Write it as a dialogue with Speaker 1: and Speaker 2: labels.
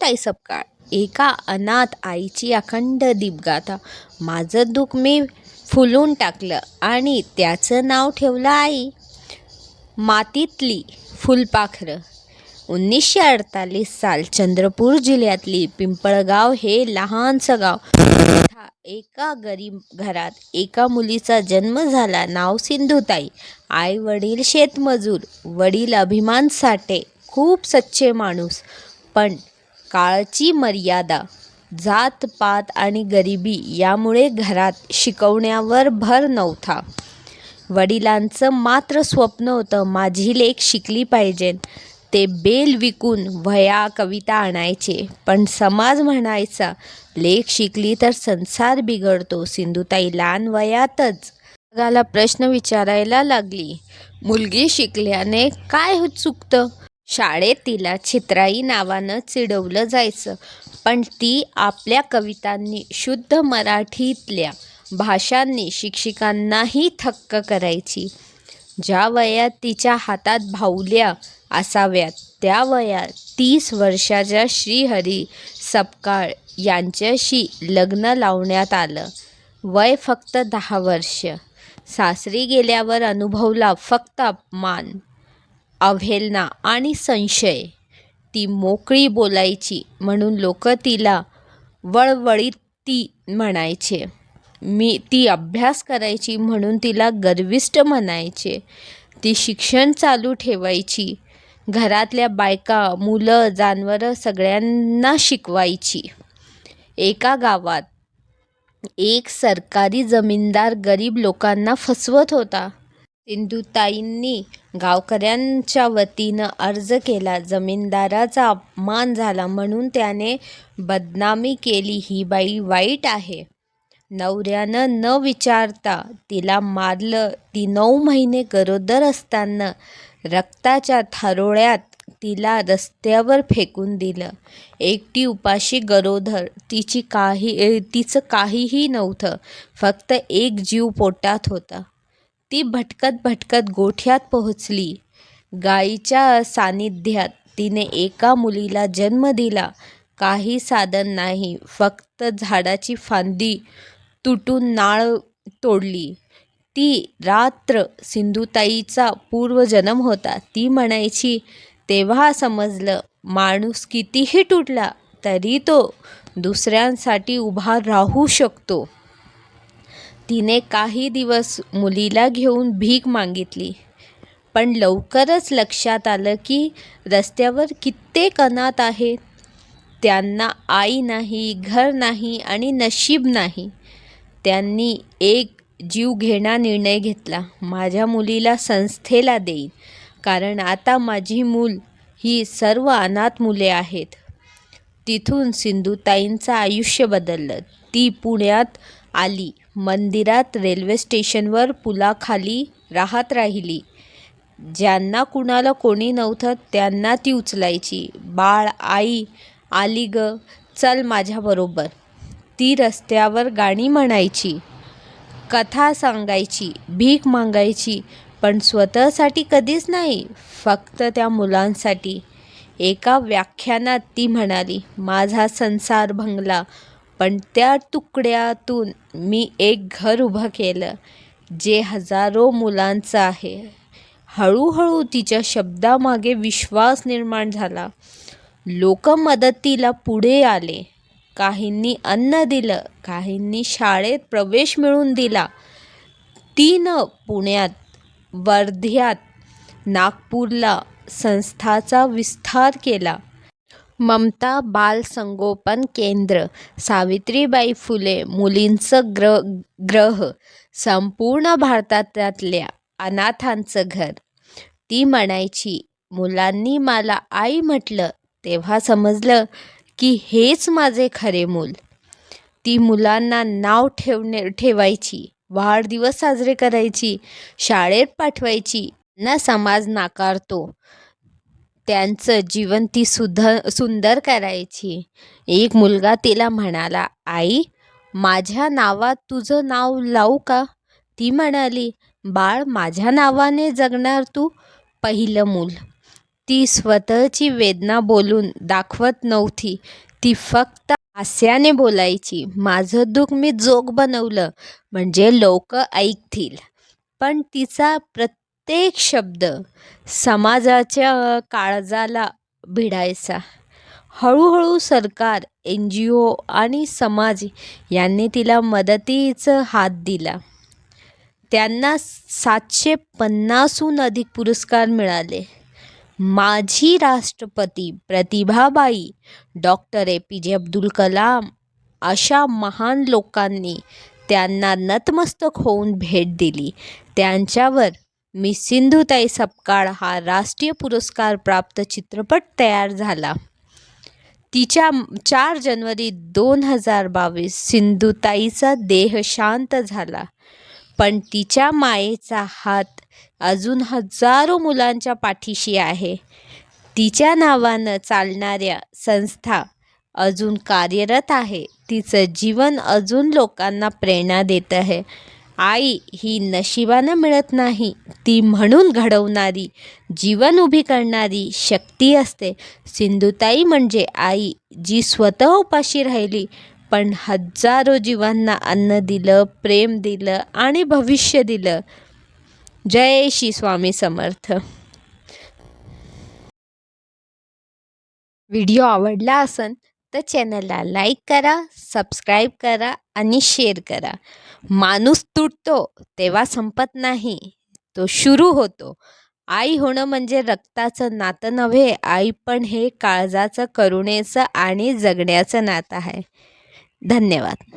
Speaker 1: सिंधुताई सपकाळ एका अनाथ आईची अखंड दीपगाथा. माझं दुःख मी फुलून टाकलं आणि त्याचं नाव ठेवलं आई. मातीतली फुलपाखरं. उन्नीसशे अडतालीस साल चंद्रपूर जिल्ह्यातली पिंपळगाव हे लहानसं गाव. एका गरीब घरात एका मुलीचा जन्म झाला नाव सिंधुताई. आई वडील शेतमजूर वडील अभिमान साठे खूप सच्चे माणूस. पण काळची मर्यादा जात पात आणि गरिबी यामुळे घरात शिकवण्यावर भर नव्हता. वडिलांचं मात्र स्वप्न होतं माझी लेख शिकली पाहिजे. ते बेल विकून वह्या कविता आणायचे. पण समाज म्हणायचा लेख शिकली तर संसार बिघडतो सिंधुताई लहान वयातच. जगाला प्रश्न विचारायला लागली. मुलगी शिकल्याने काय चुकतं? शाळेत तिला चित्राई नावानं चिडवलं जायचं. पण ती आपल्या कवितांनी शुद्ध मराठीतल्या भाषांनी शिक्षिकांनाही थक्क करायची. ज्या वयात तिच्या हातात भाऊल्या असाव्यात त्या वयात तीस वर्षाच्या श्रीहरी सपकाळ यांच्याशी लग्न लावण्यात आलं. वय फक्त दहा वर्ष. सासरी गेल्यावर अनुभवला फक्त अपमान. अवहेलना आणि संशय. ती मोकळी बोलायची म्हणून लोक तिला वळवळीत ती म्हणायचे. मी ती अभ्यास करायची म्हणून तिला गर्विष्ट म्हणायचे. ती शिक्षण चालू ठेवायची. घरातल्या बायका मुलं जानवरं सगळ्यांना शिकवायची. एका गावात एक सरकारी जमीनदार गरीब लोकांना फसवत होता. सिंधुताईंनी गावकऱ्यांच्या वतीनं अर्ज केला. जमीनदाराचा अपमान झाला म्हणून त्याने बदनामी केली. ही बाई वाईट आहे. नवऱ्यानं न विचारता तिला मारलं. ती नऊ महिने गरोदर असताना रक्ताच्या थारोळ्यात तिला रस्त्यावर फेकून दिलं. एकटी उपाशी गरोदर. तिची काही तिचं काहीही नव्हतं. फक्त एक जीव पोटात होता. ती भटकत भटकत गोठ्यात पोहोचली. गाईच्या सान्निध्यात तिने एका मुलीला जन्म दिला. काही साधन नाही फक्त झाडाची फांदी तुटून नाळ तोडली. ती रात्र सिंधुताईचा पूर्वजन्म होता. ती म्हणायची तेव्हा समजलं माणूस कितीही तुटला तरी तो दुसऱ्यांसाठी उभा राहू शकतो. तिने काही दिवस मुलीला घेऊन भीक मागितली. पण लवकरच लक्षात आलं की रस्त्यावर कित्येक अनाथ आहेत. त्यांना आई नाही घर नाही आणि नशीब नाही. त्यांनी एक जीव घेणा निर्णय घेतला. माझ्या मुलीला संस्थेला देईन. कारण आता माझी मूल ही सर्व अनाथ मुले आहेत. तिथून सिंधुताईंचं आयुष्य बदललं. ती पुण्यात आली. मंदिरात रेल्वे स्टेशनवर पुलाखाली राहत राहिली. ज्यांना कुणाला कोणी नव्हतं त्यांना ती उचलायची. बाळ आई आली ग चल माझ्याबरोबर ती रस्त्यावर गाणी म्हणायची कथा सांगायची भीक मागायची पण स्वतःसाठी कधीच नाही फक्त त्या मुलांसाठी. एका व्याख्यानात ती म्हणाली माझा संसार भंगला. पण त्या तुकड्यातून मी एक घर उभं केलं जे हजारो मुलांचं आहे. हळूहळू तिच्या शब्दामागे विश्वास निर्माण झाला. लोक मदतीला पुढे आले. काहींनी अन्न दिलं काहींनी शाळेत प्रवेश मिळवून दिला. तिनं पुण्यात वर्ध्यात नागपूरला संस्थाचा विस्तार केला. ममता बालसंगोपन केंद्र सावित्रीबाई फुले मुलींचं ग्र ग्रह संपूर्ण भारतातल्या अनाथांचं घर. ती म्हणायची मुलांनी मला आई म्हटलं तेव्हा समजलं की हेच माझे खरे मूल. ती मुलांना नाव ठेवणे ठेवायची वाढदिवस साजरे करायची शाळेत पाठवायची ना समाज नाकारतो. त्यांचं जीवन ती सुध सुंदर करायची. एक मुलगा तिला म्हणाला आई माझ्या नावात तुझं नाव लावू का? ती म्हणाली बाळ माझ्या नावाने जगणार तू पहिलं मूल. ती स्वतःची वेदना बोलून दाखवत नव्हती. ती फक्त हास्याने बोलायची माझं दुःख मी जोग बनवलं म्हणजे लोक ऐकतील. पण तिचा प्रत्येक शब्द समाजाच्या काळजाला भिडायचा. हळूहळू सरकार एन जी ओ आणि समाज यांनी तिला मदतीचा हात दिला. त्यांना सातशे पन्नासहून अधिक पुरस्कार मिळाले. माजी राष्ट्रपती प्रतिभाबाई डॉक्टर ए. पी. जे. अब्दुल कलाम अशा महान लोकांनी त्यांना नतमस्तक होऊन भेट दिली. त्यांच्यावर मी सिंधुताई सपकाळ हा राष्ट्रीय पुरस्कार प्राप्त चित्रपट तयार झाला. तिच्या चार जानेवारी दोन हजार बावीस सिंधुताईचा देह शांत झाला. पण तिच्या मायेचा हात अजून हजारो मुलांच्या पाठीशी आहे. तिच्या नावानं चालणाऱ्या संस्था अजून कार्यरत आहे. तिचं जीवन अजून लोकांना प्रेरणा देत आहे. आई ही नशिबानं मिळत नाही. ती म्हणून घडवणारी जीवन उभी करणारी शक्ती असते. सिंधुताई म्हणजे आई जी स्वतः उपाशी राहिली पण हजारो जीवांना अन्न दिलं प्रेम दिलं आणि भविष्य दिलं. जय श्री स्वामी समर्थ. व्हिडिओ आवडला असन तर चॅनलला लाईक करा सबस्क्राईब करा आणि शेअर करा. माणूस तुटतो तेव्हा संपत नाही तो सुरू होतो. आई होणं म्हणजे रक्ताचं नातं नव्हे आई पण हे काळजाचं करुणेचं आणि जगण्याचं नातं आहे. धन्यवाद.